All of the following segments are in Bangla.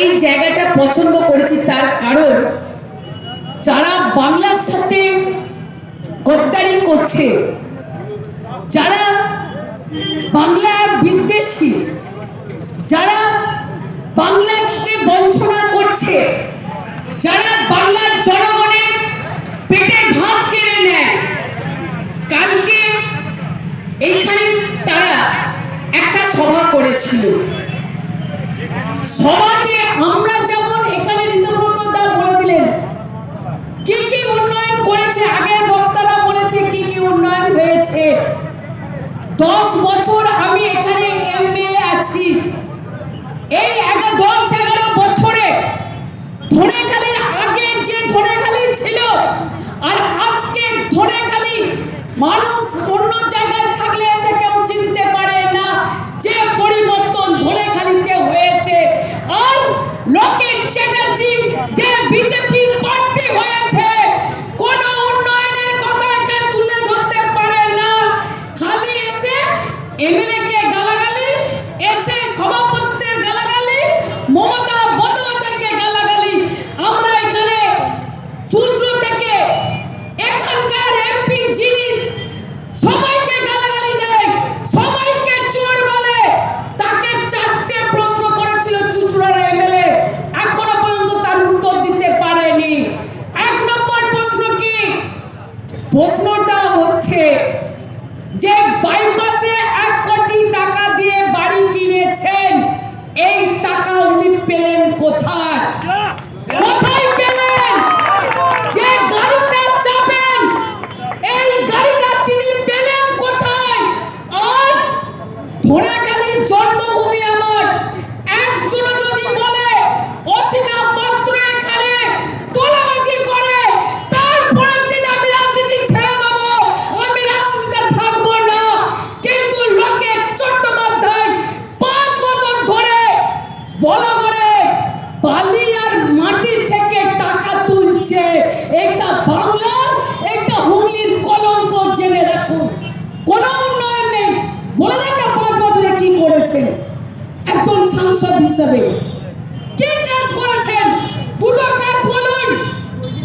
এই জায়গাটা পছন্দ করেছি তার কারণ যারা বাংলার সাথে গদ্দারি করছে, যারা বাংলা বিদ্বেষী, যারা বাংলাকে বঞ্চনা করছে, যারা বাংলার জনগণের পেটে ভাত কেড়ে নেয়, কালকে এইখানে তারা একটা সভা করেছিল। সভাতে দশ বছর আমি এখানে এমএলএ আছি। এই দশ, এগারো বছরে ধরে ধনেখালির আগে যে ধরে ধনেখালি ছিল, আর আজকে ধরে ধনেখালি মানুষ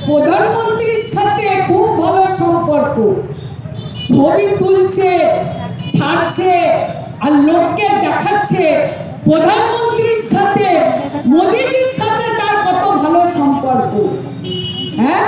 প্রধানমন্ত্রীর সাথে খুব ভালো সম্পর্ক। ছবি তুলছে, ছাড়ছে আর লোককে দেখাচ্ছে। প্রধানমন্ত্রীর সাথে, মোদিজির সাথে তার কত ভালো সম্পর্ক। হ্যাঁ?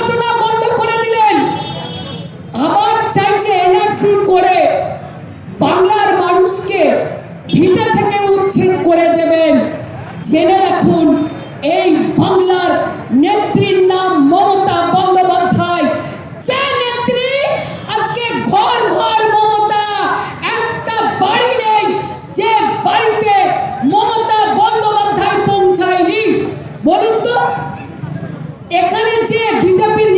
জেনে রাখুন, এই বাংলার নেত্রীর নাম মমতা বন্দ্যোপাধ্যায়। যে নেত্রী আজকে ঘর ঘর মমতা, একটা বাড়ি নেই, যে বাড়িতে মমতা বন্দ্যোপাধ্যায় পৌঁছায়নি। বলুন তো, এখানে যে বিজেপির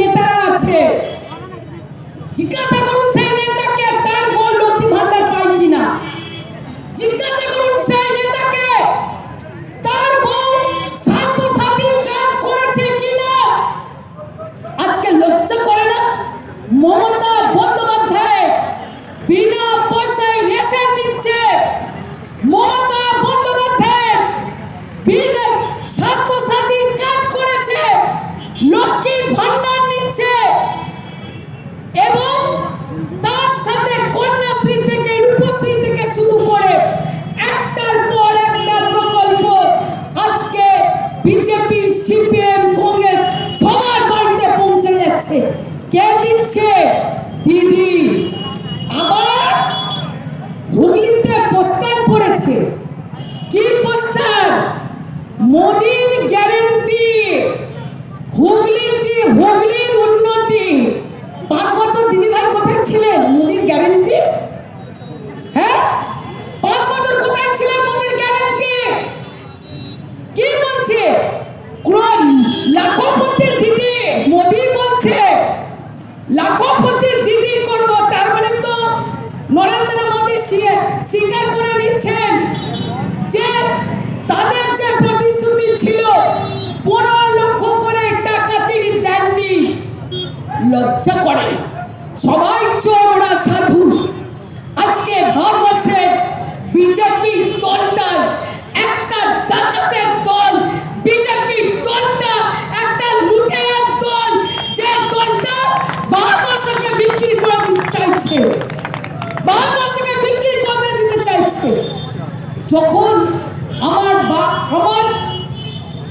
দিচ্ছে কে দিচ্ছে? দিদি। আবার হুগলিতে পোস্টার পড়েছে। কি পোস্টার? মোদির গ্যারেন্টি। হুগলিতে হুগলির উন্নতি? পাঁচ বছর দিদি ভাই কোথায় ছিলেন? মোদির গ্যারেন্টি? হ্যাঁ? পাঁচ বছর কোথায় ছিলেন মোদির গ্যারেন্টি? কি বলছে? লাখপতি দিদি লাখপতি দিদি করব তার মানে তো নরেন্দ্র মোদী স্বী- স্বীকার করে নিচ্ছেন যে তাদের যে প্রতিশ্রুতি ছিল, পনেরো লক্ষ করে টাকা তিনি দেননি, লজ্জা করে। সবাই চোর সাধু। আজকে ভারতবর্ষের বিজেপি দলটা একটা ডাকাতের দল বিজেপি দলটা একটা লুটেরার দল যে দলটা ভারতবর্ষকে বিক্রি করে দিতে চাইছে ভারতবর্ষকে বিক্রি করে দিতে চাইছে যখন আমার বা- আমার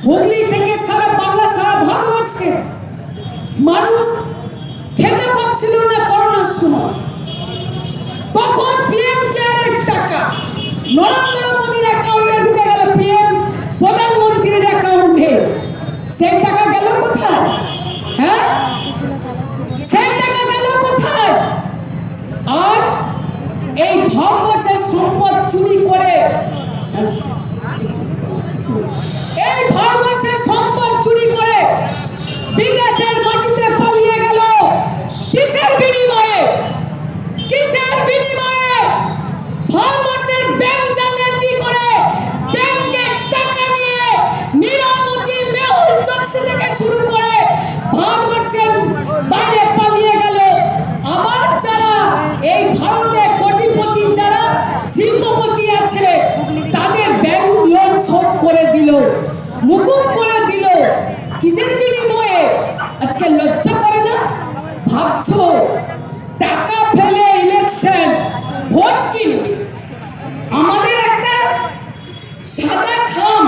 হুগলি থেকে সারা বাংলা, সারা ভারতবর্ষে মানুষ খেতে পাচ্ছিল না করোনার সময়, তখন পিএম কেয়ারের টাকা, নরেন্দ্র মোদীর অ্যাকাউন্টে ঢুকে গেল পিএম প্রধানমন্ত্রীর অ্যাকাউন্টে সেই টাকা গেল কোথায়? হ্যাঁ? সেই টাকা গেল কোথায়? আর এই ভারতবর্ষের সম্পদ চুরি করে এই ভারতবর্ষের সম্পদ চুরি করে বিদেশের মাটিতে পালিয়ে গেল কিসের বিনিময়ে কিসের বিনিময়ে ভারতবর্ষের ব্যাংক জালিয়াতি করে ব্যাংকের টাকা নিয়ে নিরামতি মেহুল চকসি থেকে শুরু করে ভারতবর্ষের বাইরে পালিয়ে গেল আবার যারা এই ভারতে কোটিপতি যারা শিল্পপতি আছে তাদের ব্যাংক লোন শোধ করে দিল মুকুব করে দিল কিসের বিনিময়ে আজকে লজ্জা করে না ভাবছ টাকা ফেলে ইলেকশন ভোট কিনবে আমাদের একটা সাদা খাম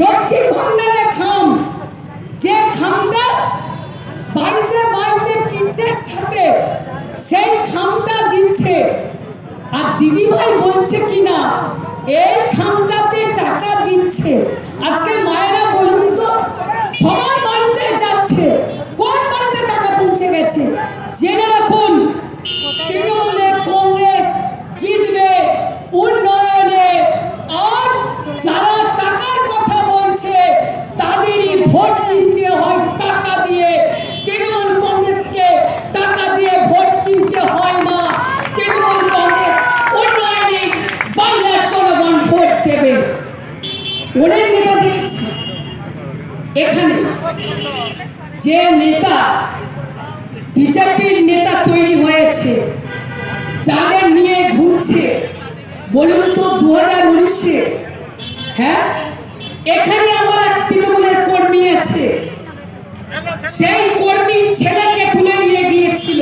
লক্ষ্মী ভান্ডারের খাম যে খামটা বাড়িতে বাড়িতে কিসের সাথে সেই খামটা দিচ্ছে। আর দিদি ভাই বলছে কিনা এই খামটাতে টাকা দিচ্ছে। আজকে মায়েরা বলুন তো, সবার বাড়িতে যাচ্ছে। কোন বাড়িতে টাকা পৌঁছে গেছে? জেনে রাখুন তৃণমূলের কংগ্রেস জিতবে উন্নয়নে আর যারা টাকার কথা বলছে তাদেরই ভোট কিনতে হয় টাকা দিয়ে তৃণমূল কংগ্রেসকে টাকা দিয়ে ভোট কিনতে হয় না তৃণমূল কংগ্রেস উন্নয়নে বাংলার জনগণ ভোট দেবে অনেক নেতা দেখেছি এখানে যে নেতা বিজেপির নেতা তৈরি হয়েছে, যাদের নিয়ে ঘুরছে, বলুন তো দু হাজার উনিশে হ্যাঁ? এখানে আমার এক তৃণমূলের কর্মী আছে। সেই কর্মী ছেলেকে তুলে নিয়ে গিয়েছিল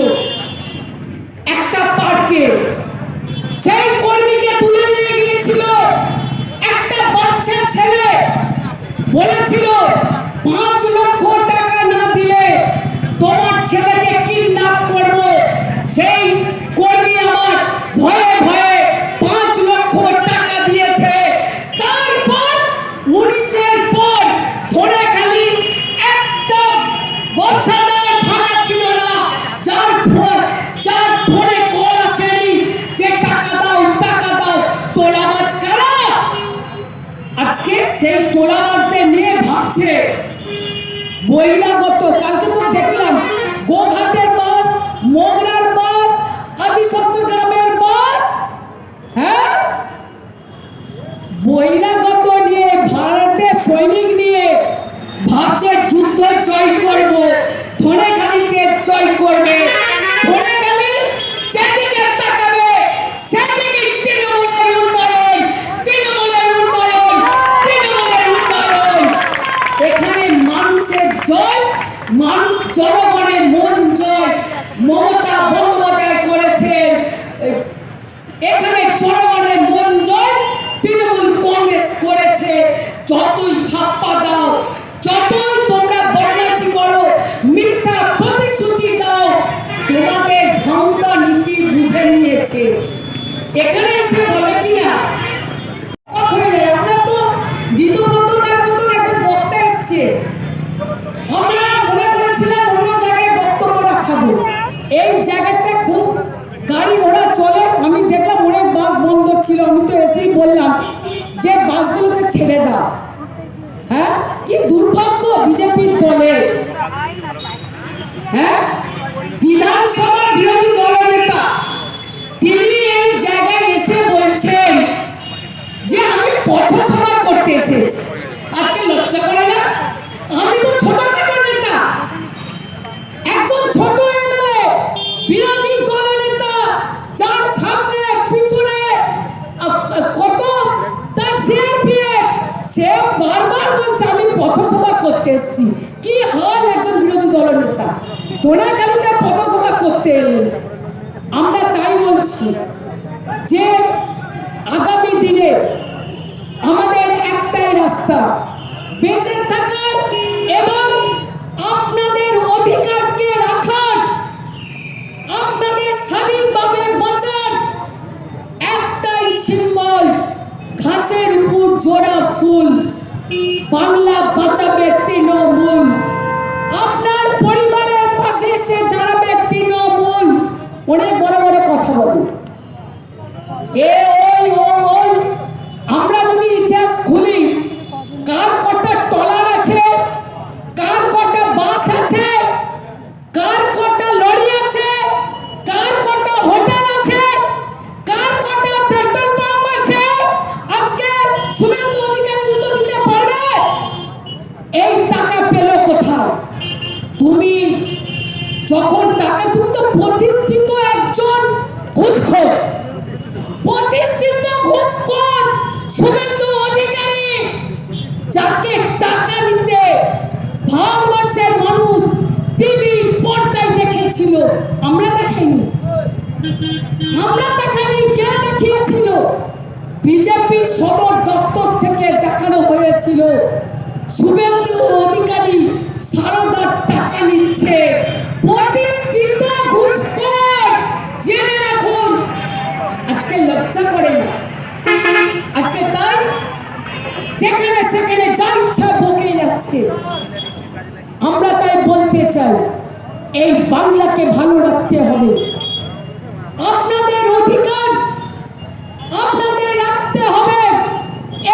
একটা পার্কে। সেই কর্মীকে তুলে নিয়ে গিয়েছিল একটা বাচ্চা ছেলে। বলেছিল, পাঁচ লক্ষ এখানে মানুষের জয় মানুষ জনগণের মন জয়। মমতা বন্দ্যোপাধ্যায় করেছেন। এখানে জনগণের মন জয় তৃণমূল কংগ্রেস করেছে যতই থাপ্পা দাও যতই তোমরা বদমাশি করো মিথ্যা প্রতিশ্রুতি দাও তোমাদের ক্ষমতা নীতি বুঝে নিয়েছে এখানে এসে বলে কিনা অবাক হয়ে যায়। আমরা তো ঋতুব্রতদার বিজেপির দলের হ্যাঁ বিধানসভার বিরোধী দলনেতা তিনি এই জায়গায় এসে বলছেন যে আমি পথসভা করতে এসেছি আজকে লজ্জা করে না আমি তো ছোটখাটো নেতা একজন ছোট এমএলএ বিরোধী দলনেতা যার সামনে পিছনে আ, আ, কত তার সিআরপিএফ সে বারবার বলছে আমি পথসভা করতে এসেছি কি হাল দলনেতা দোনাখালীতে পথসভা করতে এলেন। আমরা তাই বলছি যে আগামী দিনে আমাদের একটাই রাস্তা, বেঁচে থাকার এবং আপনাদের অধিকারকে রাখার, আপনাদের স্বাধীনভাবে বাঁচার একটাই সিম্বল, ঘাসের উপর জোড়া ফুল। বাংলা বাঁচাবে তৃণমূল। অনেক বড় বড় কথা বলি। এ ওই, ও ওই, আমরা যদি ইতিহাস খুলি, কার কটা টলার আছে, কার কটা বাস আছে, কার কটা লরি আছে, কার কটা হোটেল আছে, কার কটা পেট্রোল পাম্প আছে, আজকে শুভেন্দু অধিকারী উত্তর দিতে পারবে? এই টাকা পেল কোথায়? তুমি যখন টাকা তুমি তো প্রতিষ্ঠিত একজন ঘুষখোর, প্রতিষ্ঠিত ঘুষখোর, শুভেন্দু অধিকারী, যাকে টাকা নিতে ভারতবর্ষের মানুষ টিভি পর্দায় দেখেছিল, আমরা দেখাইনি আমরা দেখাইনি কে দেখিয়েছিল? বিজেপি সদর দপ্তর থেকে দেখানো হয়েছিল, শুভেন্দু অধিকারী সারদার টাকা নিচ্ছে প্রতিষ্ঠিত ঘুষখোর জেনে রাখুন আজকে লজ্জা করে না আজকে তাই যেখানে সেখানে যা ইচ্ছা বকে যাচ্ছে। আমরা তাই বলতে চাই, এই বাংলাকে ভালো রাখতে হবে। আপনাদের অধিকার আপনাদের রাখতে হবে।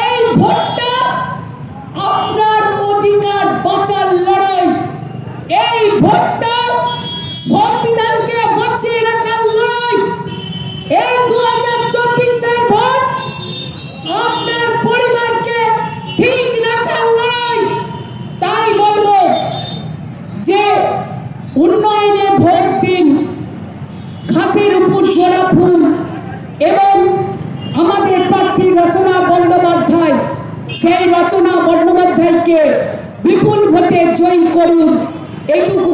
এই ভোটটা আপনার অধিকার বাঁচার লড়াই। এই ভোটটা সংবিধানকে বাঁচিয়ে রাখার লড়াই। এই দু হাজার চব্বিশের ভোট আপনার পরিবারকে ঠিক রাখার লড়াই তাই বলব যে উন্নয়নে ভোট দিন ঘাসের উপর জোড়া ফুল এবং আমাদের প্রার্থী রচনা বন্দ্যোপাধ্যায় সেই রচনা বন্দ্যোপাধ্যায়কে বিপুল ভোটে জয়ী করুন এইটুকু